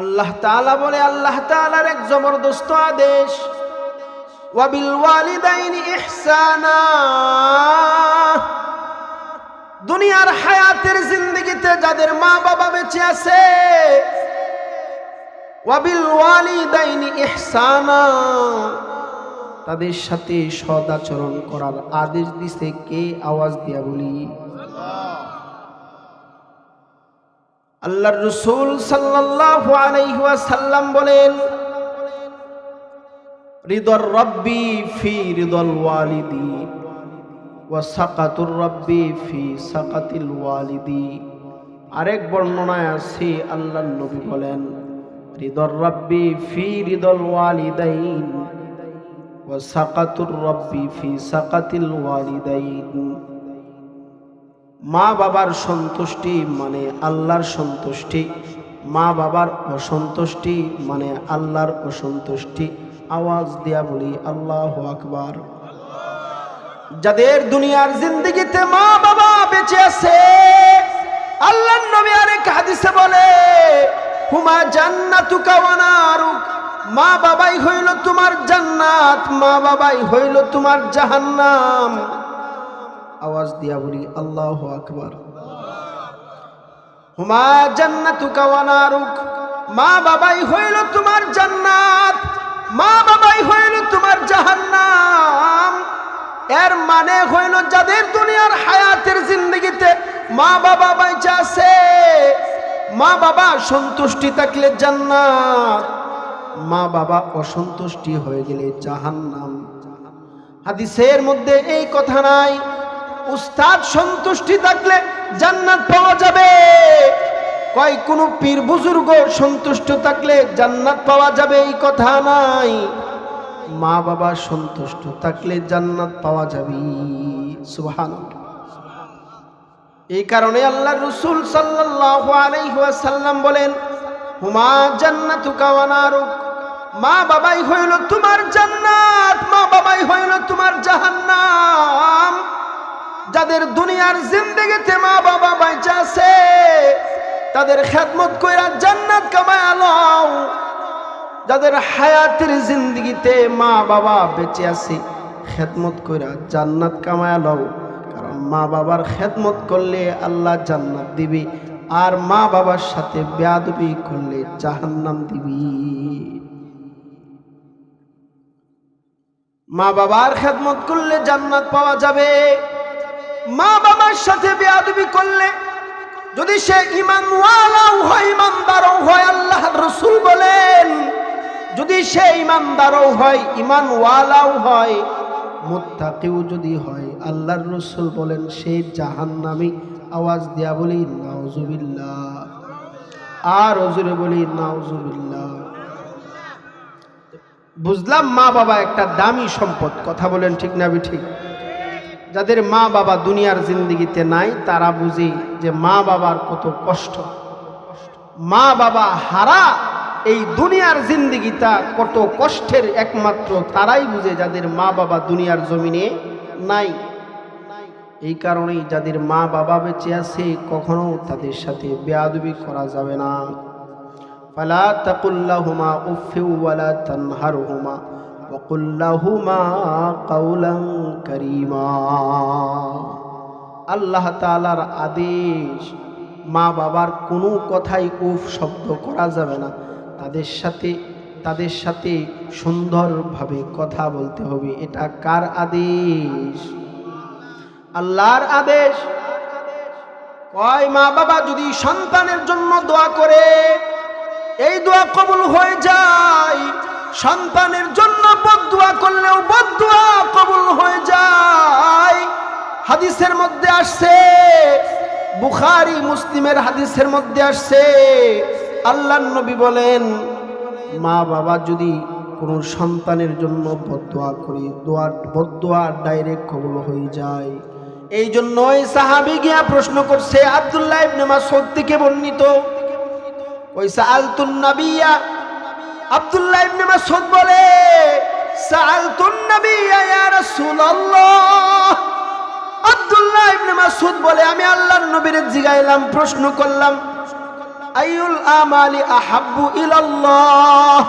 আল্লাহ তাআলা বলে, আল্লাহ তাআলার এক জবরদস্ত আদেশ দুনিয়ার হায়াতের জিন্দগিতে যাদের মা বাবা বেঁচে আছে, ওয়াবিল ওয়ালিদাইনি ইহসানা। তাদের সাথে সদাচরণ করার আদেশ দিছে কে? আওয়াজ দিয়া বলি। আল্লাহর রসুল সাল্লাল্লাহু আলাইহি ওয়াসাল্লাম বলেন, রিদর রব্বি ফি রিদল ওয়ালিদি ওয়া সাকাতুর রব্বি ফি সাকাতিল ওয়ালিদি। আরেক বর্ণনায় আছে, আল্লাহর নবী বলেন, রিদর রব্বি ফি রিদল ওয়ালিদাইন ওয়া সাকাতুর রব্বি ফি সাকাতিল ওয়ালিদাইন। মা বাবার সন্তুষ্টি মানে আল্লাহর সন্তুষ্টি, মা বাবার অসন্তুষ্টি মানে আল্লাহর অসন্তুষ্টি। আওয়াজ দিয়া বলি, আল্লাহ আকবার। যাদের দুনিয়ার জিন্দগিতে মা বাবা বেঁচে আছে আল্লাহ নবী আরেক হাদিসে বলে, হুমা জান্নাতুকা ওয়া মা বাবাই হইল তোমার জান্নাত, মা বাবাই হইল তোমার জাহান্নাম। আওয়াজ দিয়া বলি, আল্লাহ আকবার। হুমা জান্নাতুকা ওয়া নারুক। মা বাবাই হইল তোমার জান্নাত। মা বাবাই হইল তোমার জাহান্নাম। এর মানে হইল যাদের দুনিয়ার হায়াতের জিন্দগিতে মা বাবা বাইচা আছে। মা বাবা সন্তুষ্টি থাকলে জান্নাত। মা বাবা অসন্তুষ্টি হয়ে গেলে জাহান্নাম। হাদিসের মধ্যে এই কথা নাই। উস্তাদ সন্তুষ্টি থাকলে জান্নাত পাওয়া যাবে। কয়, কোনো পীর বুজুর্গ সন্তুষ্ট থাকলে জান্নাত পাওয়া যাবে এই কথা নাই। মা বাবা সন্তুষ্ট থাকলে জান্নাত পাওয়া যাবে। সুবহান এই কারণে আল্লাহ রসুল ওয়াসাল্লাম বলেন, হুমা জান্নাতুকা ওয়া নারুক। মা বাবাই হইল তোমার জান্নাত, মা বাবাই হইল তোমার জাহান্নাম। যাদের দুনিয়ার জিন্দগিতে মা বাবা বাইচা আছে, তাদের খেদমত কইরা জান্নাত কামায় লও যাদের হায়াতের জিন্দগিতে মা বাবা বেঁচে আছে, খেদমত কইরা জান্নাত কামায় লও কারণ মা বাবার খেদমত করলে আল্লাহ জান্নাত দিবি, আর মা বাবার সাথে বেয়াদবি করলে জাহান্নাম দিবি। মা বাবার খেদমত করলে জান্নাত পাওয়া যাবে। মা বাবার সাথে বেয়াদবি করলে যদি সে ইমানওয়ালাও হয় ইমানদারও হয় আল্লাহ রসুল বলেন, যদি সে ইমানদারও হয় ইমানওয়ালাও হয়, মুত্তাকিও যদি হয়, আল্লাহর রসুল বলেন, সে জাহান্নামি আওয়াজ দেয়া বলি, নাউজুবিল্লাহ। আর অজুরে বলি, নাউজুবিল্লাহ। বুঝলাম মা বাবা একটা দামি সম্পদ, কথা বলেন ঠিক না ঠিক যাদের মা বাবা দুনিয়ার জিন্দগিতে নাই, তারা বুঝে যে মা বাবার কত কষ্ট। মা বাবা হারা এই দুনিয়ার জিন্দগিটা কত কষ্টের একমাত্র, তারাই বুঝে যাদের মা বাবা দুনিয়ার জমিনে নাই। এই কারণেই যাদের মা বাবা বেঁচে আছে, কখনো তাদের সাথে বেয়াদবি করা যাবে না। ফালা তাকুল্লাহুমা উফিউ ওয়ালা তানহারহুমা। وقل لهما قولا كريما আল্লাহ তাআলার আদেশ মা বাবার কোনো কথাই উফ শব্দ করা যাবে না তাদের সাথে তাদের সাথে সুন্দরভাবে কথা বলতে হবে এটা কার আদেশ আল্লাহর আদেশ কয় মা বাবা যদি সন্তানের জন্য দোয়া করে এই দোয়া কবুল হয়ে যায় সন্তানের জন্য বদুয়া করলেও বদুয়া কবুল হয়ে যায়। হাদিসের মধ্যে আসছে, বুখারি, মুসলিমের হাদিসের মধ্যে আসছে। আল্লাহ নবী বলেন, মা বাবা যদি কোনো সন্তানের জন্য বদুয়া করি, দোয়া বদুয়া ডাইরেক্ট কবুল হয়ে যায়। এই জন্য ওই সাহাবি গিয়া প্রশ্ন করছে, আব্দুল্লাহ ইবনে মাসউদ থেকে বর্ণিত ওই সাআলতুন নাবিয়া আব্দুল্লাহ ইবনে মাসউদ বলে সাআলতুন নাবিয়া ইয়া রাসূলুল্লাহ। আব্দুল্লাহ ইবনে মাসউদ বলে, আমি আল্লাহর নবীর জিগাইলাম, প্রশ্ন করলাম আইউল আমালি আহাব্বু ইলাল্লাহ?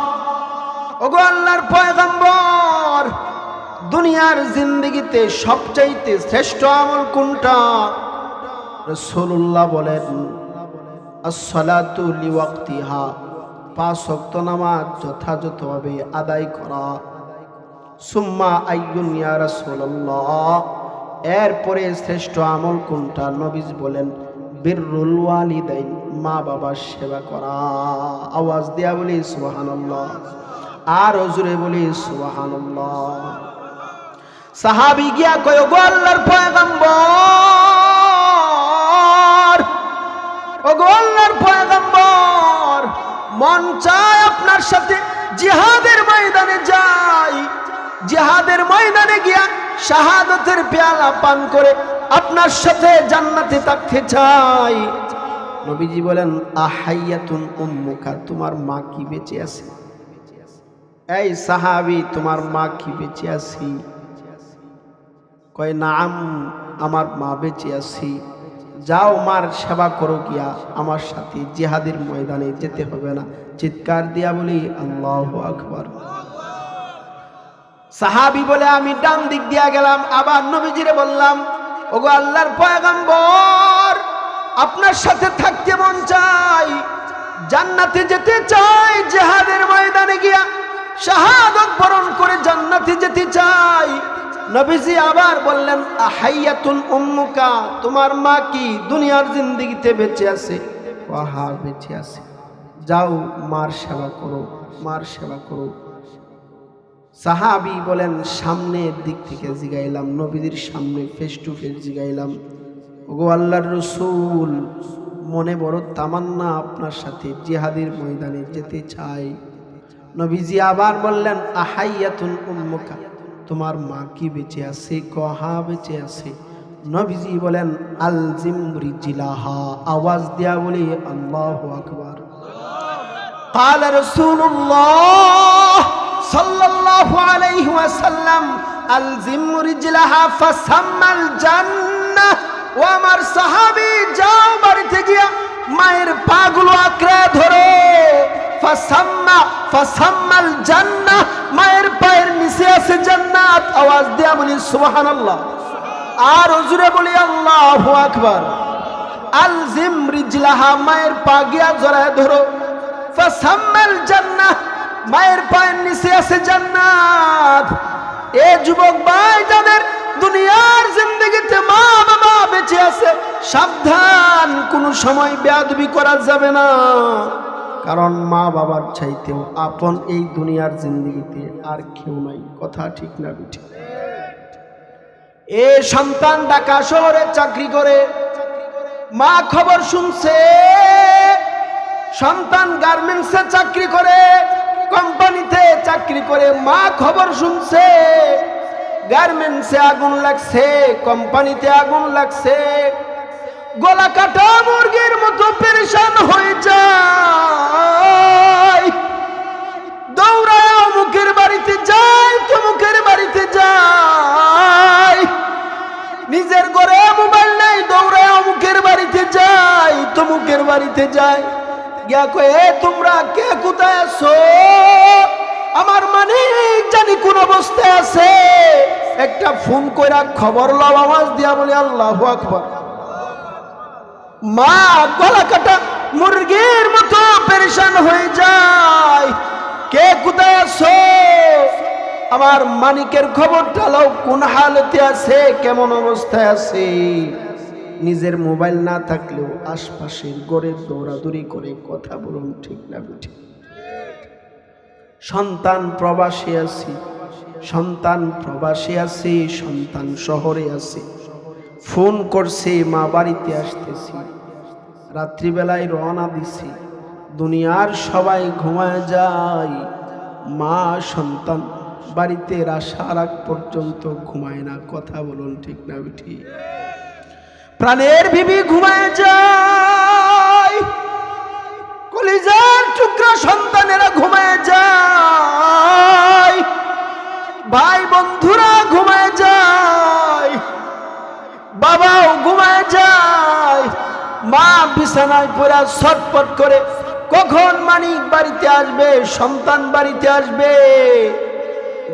ওগো আল্লাহর পয়গম্বর, দুনিয়ার জিন্দগিতে সবচাইতে শ্রেষ্ঠ আমল কোনটা? রসুল্লাহ বলেন, আসসালাতু লিওয়াক্তিহা। পাঁচ ওয়াক্ত নামাজ যথাযথভাবে আদায় করা। সুম্মা আইয়ুন রাসূলুল্লাহ। এরপরে শ্রেষ্ঠ আমল কোনটা? নবীজ বলেন, বিররুল ওয়ালিদাইন, মা বাবার সেবা করা। আওয়াজ দেয়া বলি, সুবহানাল্লাহ। আর হজুরে বলি, সুবহানাল্লাহ। সাহাবি গিয়া কয় গো আল্লাহর পয়গম্বর! ও গো আল্লাহর পয়গম্বর! মন চায় আপনার সাথে জিহাদের ময়দানে যাই। জিহাদের ময়দানে গিয়া শাহাদতের পেয়ালা পান করে আপনার সাথে জান্নাতে থাকতে চাই। নবীজি বলেন, আহাইয়াতুন উম্মুকা, তোমার মা কি বেঁচে আছে? এই সাহাবি, তোমার মা কি বেঁচে আছি? কয়, নাম, আমার মা বেঁচে আছি। যাও মার সেবা করো গিয়া আমার সাথে জিহাদের ময়দানে যেতে হবে না। চিৎকার দিয়া বলি, আল্লাহ আকবর। সাহাবি বলে, আমি ডান দিক দিয়া গেলাম, আবার নবীজিরে বললাম, ওগো আল্লাহর পয়গম্বর, আপনার সাথে থাকতে মন চাই, জান্নাতে যেতে চাই, জেহাদের ময়দানে গিয়া শাহাদত বরণ করে জান্নাতে যেতে চাই। নবীজি আবার বললেন, আহাইয়াতুল উম্মুকা, তোমার মা কি দুনিয়ার জিন্দগিতে বেঁচে আছে? ওহা বেঁচে আছে। যাও, মার সেবা করো, মার সেবা করো। সাহাবি বলেন, সামনের দিক থেকে জিগাইলাম নবীদের সামনে ফেস টু ফেস জিগাইলাম। ওগো আল্লাহর রসুল, মনে বড় তামান্না আপনার সাথে জিহাদের ময়দানে যেতে চাই। নবীজি আবার বললেন আহাইয়াতুন উম্মুকা তোমার মা কি বেঁচে আছে কহা বেঁচে আছে নবীজি বলেন আল জিমরি জিলাহা আওয়াজ দেয়া বলি আল্লাহ আকবার قال رسول الله صلى الله عليه وسلم الزم رجلها فسمى الجنة ও আমার সাহাবি যাও বাড়িতে গিয়া মায়ের পাগুলো আঁকড়ে ধরো ফাসাম্মা ফাসাম্মাল জান্নাহ মায়ের পায়ের আছে জান্নাত আওয়াজ দিয়া বলি, সুবহানাল্লাহ। আর হুজুরে বলি, আল্লাহু আকবার। আল জিম রিজলাহা, মায়ের পা গিয়া জড়ায় ধরো। ফাসাম্মাল জান্নাহ, মায়ের পায়ের নিচে আছে জান্নাত। এ যুবক ভাই, যাদের দুনিয়ার জিন্দগিতে মা বাবা বেঁচে আছে, সাবধান, কোন সময় বেয়াদবি করা যাবে না। কারণ মা বাবার চাইতেও আপন এই দুনিয়ার জিন্দগিতে আর কেউ নাই। কথা ঠিক না বিঠি এ সন্তান ঢাকা শহরে চাকরি করে, মা খবর শুনছে, সন্তান গার্মেন্টসে চাকরি করে, কোম্পানিতে চাকরি করে, মা খবর শুনছে, গার্মেন্টসে আগুন লাগছে, কোম্পানিতে আগুন লাগছে। গলা কাটা মুরগির মতো পেরেশান হয়ে যায়। দৌড়ায় অমুকের বাড়িতে যায় তমুকের বাড়িতে যায়। নিজের ঘরে মোবাইল নাই, দৌড়ায় অমুকের বাড়িতে যাই তমুকের বাড়িতে যাই গিয়া কয়ে তোমরা কে? কোথায় আছো? আমার মানে জানি কোন অবস্থায় আছে। একটা ফোন কইরা খবর লও, আওয়াজ দিয়া বলে, আল্লাহ আকবার। মা গলা কাটা মুরগির মতো পেরেশান হয়ে যায়। কে কোথায় আছো? আমার মানিকের খবরটা লও, কোন হালতে আছে? কেমন অবস্থায় আছে? নিজের মোবাইল না থাকলেও আশপাশের গড়ে দৌড়াদৌড়ি করে কথা বলুন, ঠিক না ঠিক সন্তান প্রবাসী আছি, সন্তান প্রবাসী আছে, সন্তান শহরে আছে। ফোন করছে, মা বাড়িতে আসতেছি। রাত্রিবেলায় রওনা দিছি। দুনিয়ার সবাই ঘুমায় যায়। মা, সন্তান বাড়িতে আসার আগ পর্যন্ত ঘুমায় না। কথা বলুন ঠিক না, বিঠি। প্রাণের বিবি ঘুমায় যায়। কলিজার টুকরা সন্তানেরা ঘুমায় যায়। ভাই বন্ধুরা ঘুমায় যায়। বাবাও ঘুমায় যায়। মা বিছানায় পড়া ছটপট করে, কখন মানিক বাড়িতে আসবে? সন্তান বাড়িতে আসবে?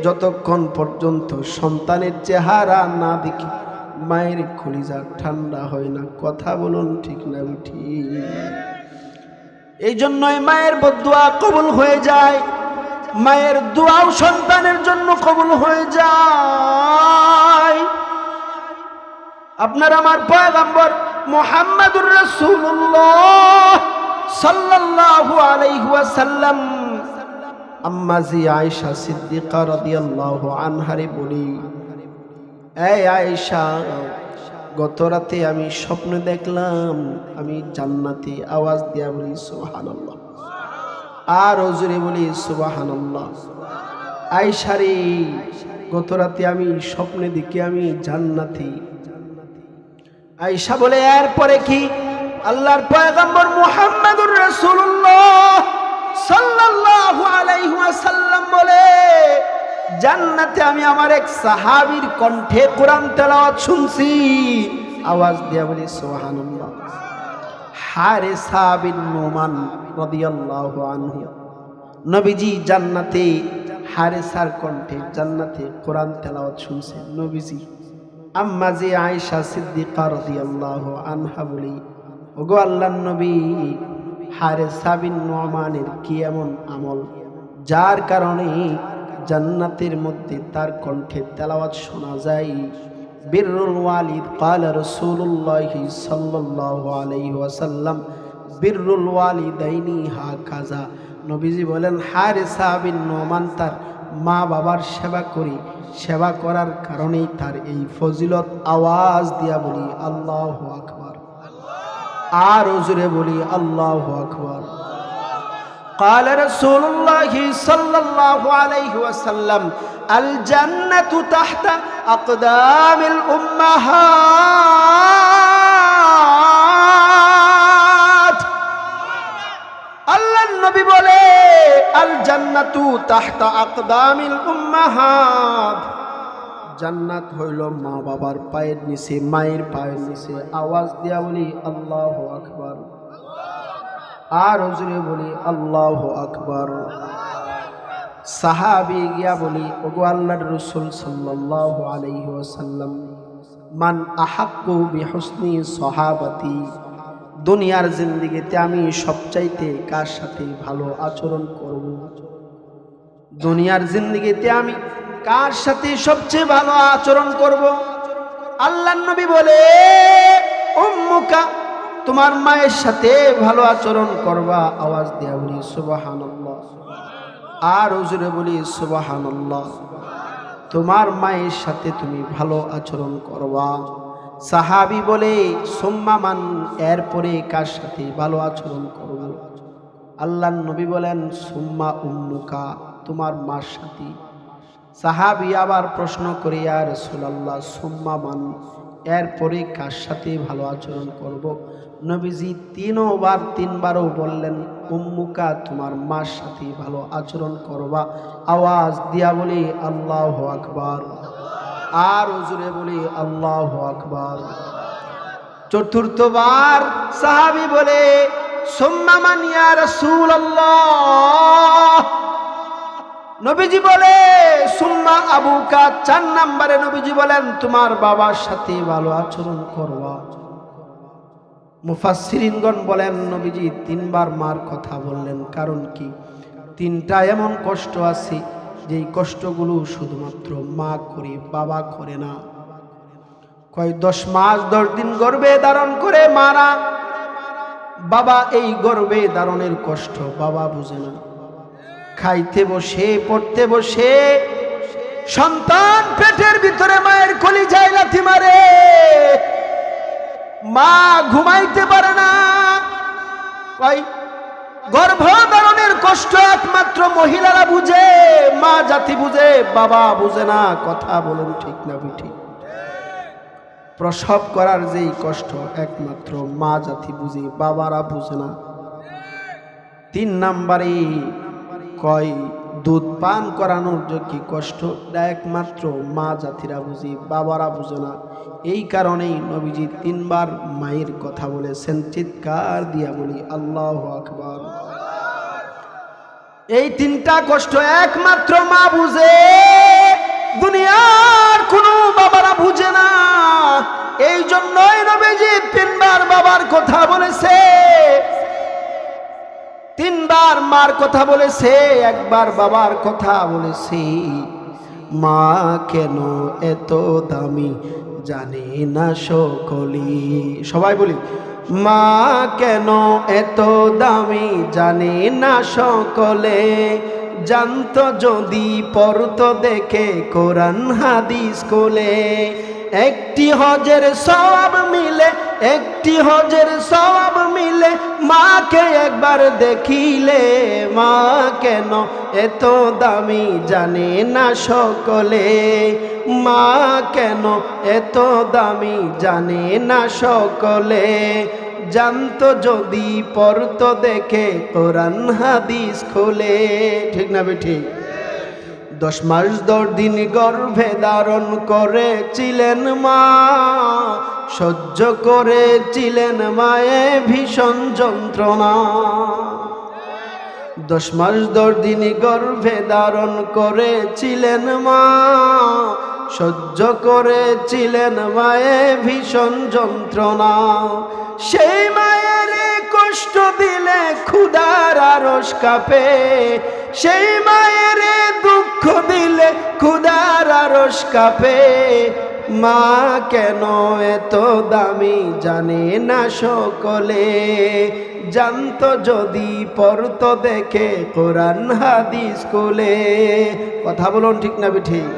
যতক্ষণ পর্যন্ত সন্তানের চেহারা না দেখি, মায়ের খলিজা ঠান্ডা হয় না। কথা বলুন ঠিক না ঠিক? এই জন্যই মায়ের বদুয়া কবুল হয়ে যায়। মায়ের দোয়াও সন্তানের জন্য কবুল হয়ে যায়। আপনার আমার পয়গম্বর মোহাম্মদুর রাসূলুল্লাহ সাল্লাল্লাহু আলাইহি ওয়াসাল্লাম। আম্মাজি আয়েশা সিদ্দিকা রাদিয়াল্লাহু আনহারে বলি, এই আয়েশা, গত রাতে আমি স্বপ্ন দেখলাম, আমি জান্নাতে আওয়াজ দিয়া বলি, সুবহানাল্লাহ। আর ওজুরে বলি, সুবহানাল্লাহ। আয়েশারে গত রাতে আমি স্বপ্নে দেখি আমি জান্নাতি আয়েশা বলে, এরপরে কি? আল্লাহর পয়গম্বর মুহাম্মদুর রাসূলুল্লাহ সাল্লাল্লাহু আলাইহি ওয়াসাল্লাম বলে, জান্নাতে আমি আমার এক সাহাবীর কণ্ঠে কোরআন তেলাওয়াত শুনছি। আওয়াজ দিয়া বলি, সুবহানাল্লাহ। হারেসা বিন নোমান রাদিয়াল্লাহু আনহু, নবীজি জান্নাতে, হারেসার কণ্ঠে জান্নাতে কোরআন তেলাওয়াত শুনছেন। নবীজি আম্মা যে আয়েশা সিদ্দিকা রাদিয়াল্লাহু আনহা বলি ওগো আল্লাহর নবী হারেসা বিন নোমানের কি এমন আমল যার কারণে জান্নাতের মধ্যে তার কণ্ঠে তেলাওয়াত শোনা যায় বিরুল ওয়ালিদ قال رسول الله صلى الله عليه وسلم বিরুল ওয়ালিদাইনি হাকাজা নবীজি বলেন হারেসা বিন নোমান তার মা বাবার সেবা করি সেবা করার কারণেই তার এই ফজিলত আওয়াজ দিয়া বলি আল্লাহ আকবার আর জুড়ে বলি আল্লাহ আকবার قال رسول الله صلى الله عليه وسلم الجنة تحت أقدام الأمهات আল জান্নাতু তাহতা আকদামিল উম্মাহাত। জান্নাত হইল মা বাবার পায়ের নিচে, মায়ের পায়ের নিচে। আওয়াজ দিয়া বলি, আল্লাহ আকবার। আর হজুরে বলি, আল্লাহ আকবার। সাহাবি গিয়া বলি, ওগো আল্লাহর রসুল সাল্লাল্লাহু আলাইহি ওয়াসাল্লাম, মান আহাক্কু বিহুসনি সহাবাতি। দুনিয়ার জিন্দিগিতে আমি সবচাইতে কার সাথে ভালো আচরণ করব? দুনিয়ার জিন্দিগিতে আমি কার সাথে সবচেয়ে ভালো আচরণ করব? আল্লাহ নবী বলে, উম্মুকা, তোমার মায়ের সাথে ভালো আচরণ করবা। আওয়াজ দিয়া বলি, সুবহানাল্লাহ। আর হুজুরে বলি, সুবহানাল্লাহ। তোমার মায়ের সাথে তুমি ভালো আচরণ করবা। সাহাবি বলে সোম্মামান এরপরে কার সাথে ভালো আচরণ করো? করব আল্লাহ নবী বলেন, সুম্মা উম্মুকা, তোমার মার সাথে। সাহাবি আবার প্রশ্ন করে আর সুলাল্লাহ সোম্মামান এরপরে কার সাথে ভালো আচরণ করব? নবীজি তিনবার, তিনবারও বললেন, উম্মুকা, তোমার মার সাথে ভালো আচরণ করবা। আওয়াজ দিয়া বলি, আল্লাহ আকবার। আর হুজুরে বলি, আল্লাহ আকবার। চতুর্থবার সাহাবি বলে নবীজি বলে, সুম্মা আবুকা। চার নাম্বারে নবীজি বলেন, তোমার বাবার সাথে ভালো আচরণ করবা। মুফাসসিরিনগণ বলেন, নবীজি তিনবার মার কথা বললেন, কারণ কি? তিনটা এমন কষ্ট আছে যেই কষ্টগুলো শুধুমাত্র মা করে, বাবা করে না। কয় দশ মাস, দশ দিন গর্বে ধারণ করে মারা। বাবা এই গর্বে ধারণের কষ্ট, বাবা বুঝে না। খাইতে বসে, পড়তে বসে, সন্তান পেটের ভিতরে মায়ের কলি যায় লাথি মারে। মা ঘুমাইতে পারে না। কয় গর্ভধারণের কষ্ট একমাত্র মহিলারা বুঝে, মা জাতি বুঝে, বাবা বুঝে না, কথা বলুন ঠিক না ঠিক প্রসব করার যেই কষ্ট একমাত্র মা জাতি বুঝে, বাবারা বুঝে না। তিন নাম্বারে কয় দুধ পান করানোর যে কি কষ্ট, এটা একমাত্র মা জাতিরা বুঝি, বাবারা বুঝে না। এই কারণেই নবীজি তিনবার মায়ের কথা বলেছেন, চিৎকার দিয়া বলি, আল্লাহ আকবর। এই তিনটা কষ্ট একমাত্র মা বুঝে। দুনিয়ার কোনো বাবারা বুঝে না। এই জন্যই নবীজি তিনবার বাবার কথা বলেছে। তিনবার মার কথা বলেছে, একবার বাবার কথা বলেছে। মা কেন এত দামি জানে না সকলি? সবাই বলি, মা কেন এত দামি জানে না সকলে? জানতো যদি পড়তো দেখে কোরআন হাদিস কোলে। একটি হজের সব মিলে, একটি হজের সব মিলে, মাকে একবার দেখিলে, মা কেন এত দামি জানে না সকলে? মা কেন এত দামি জানে না সকলে? জানতো যদি পড়তো দেখে, কোরআন হাদিস খোলে। ঠিক না বেঠিক দশ মাস দশ দিন গর্ভে ধারণ করেছিলেন মা, সহ্য করেছিলেন মায়ে ভীষণ যন্ত্রণা। দশ মাস দশ দিন গর্ভে ধারণ করেছিলেন মা, সহ্য করেছিলেন মায়ে ভীষণ যন্ত্রণা। সেই মায়ের কষ্ট দিলে ক্ষুদার আরস কাপে। সেই মায়ের দুঃখ দিলে ক্ষুদার আরস কাপে। মা কেন এত দামি জানে না সকলে। জানতো যদি পড়তো দেখে কোরআন হাদিস কোলে। কথা বলুন ঠিক না ঠিক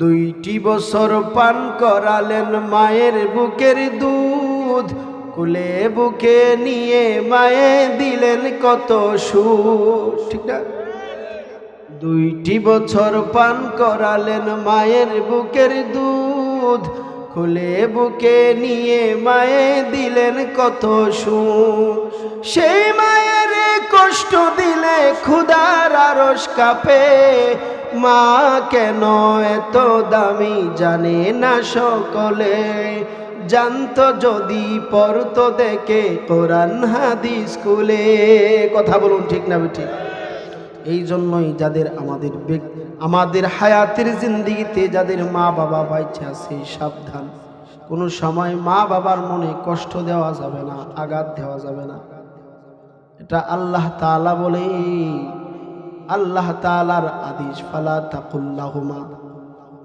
দুইটি বছর পান করালেন মায়ের বুকের দুধ। কুলে বুকে নিয়ে মায়ে দিলেন কত সুখ ঠিক না? দুইটি বছর পান করালেন মায়ের বুকের দুধ। খুলে বুকে নিয়ে মায়ে দিলেন কত সুখ সেই মায়ের কষ্ট দিলে ক্ষুদার আরস কাপে। মা কেন এত দামি জানে না সকলে। জানতো যদি পড়তো দেখে কোরআন হাদিস স্কুলে কথা বলুন ঠিক না ঠিক এই জন্যই যাদের আমাদের আমাদের হায়াতের জিন্দিগিতে যাদের মা বাবা বাইচে আছে, সাবধান। কোনো সময় মা বাবার মনে কষ্ট দেওয়া যাবে না, আঘাত দেওয়া যাবে না। এটা আল্লাহ তাআলা বলে, আল্লাহ তাআলার আদেশ, ফালা তাকুল্লাহুমা,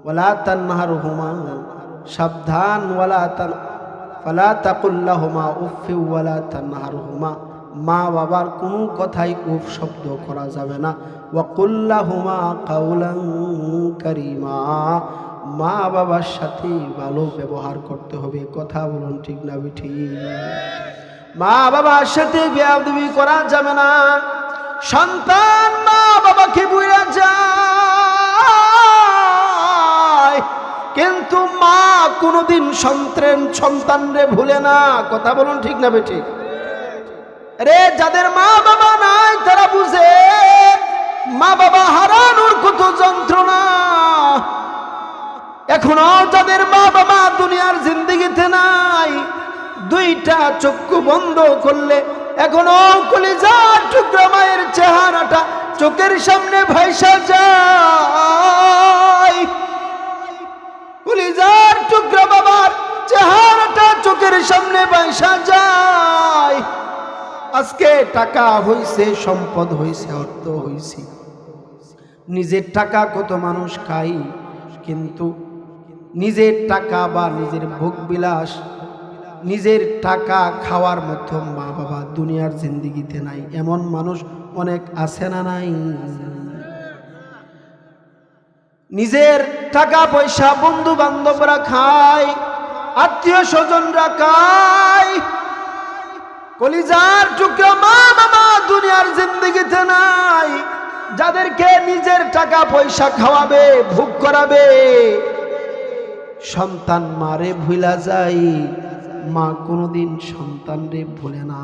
ওয়ালা তানহারহুমা। সাবধান ওয়ালা তান, ফালা তাকুল্লাহুমা উফি ওয়ালা মা বাবার কোনো কথাই উফ শব্দ করা যাবে না। ওয়াকুল্লাহুমা কাউলান কারিমা। মা বাবার সাথে ভালো ব্যবহার করতে হবে, কথা বলুন ঠিক না ঠিক মা বাবার সাথে বেয়াদবি করা যাবে না। সন্তান মা বাবাকে বুঝা যায়। কিন্তু মা কোনোদিন সন্তান সন্তানরে ভুলে না। কথা বলুন ঠিক না বেঠিক রে, যাদের মা বাবা নাই, তারা বুঝে, মা বাবা হারানোর কত যন্ত্রণা। এখনও যাদের মা বাবা দুনিয়ার জিন্দিগিতে নাই, দুইটা চক্ষু বন্ধ করলে এখনও কলিজার টুকরা মায়ের চেহারাটা চোখের সামনে ভাইসা যায়। টুকরা বাবার চেহারাটা চোখের সামনে ভাইসা যায়। আজকে টাকা হইছে, সম্পদ হইছে, অর্থ হইছে। নিজের টাকা কত মানুষ খাই কিন্তু নিজের টাকা বা নিজের ভোগ বিলাস, নিজের টাকা খাওয়ার মতো মা বাবা দুনিয়ার জিন্দিগিতে নাই। এমন মানুষ অনেক আছে না নাই? নিজের টাকা পয়সা বন্ধু বান্ধবরা খায়, আত্মীয় স্বজনরা খায়। কলিজার টুকরা মা বাবা দুনিয়ার জিন্দগিতে নাই। যাদেরকে নিজের টাকা পয়সা খাওয়াবে, ভোগ করাবে, সন্তান মারে ভুলা যায়। মা কোনোদিন সন্তান রে ভুলে না।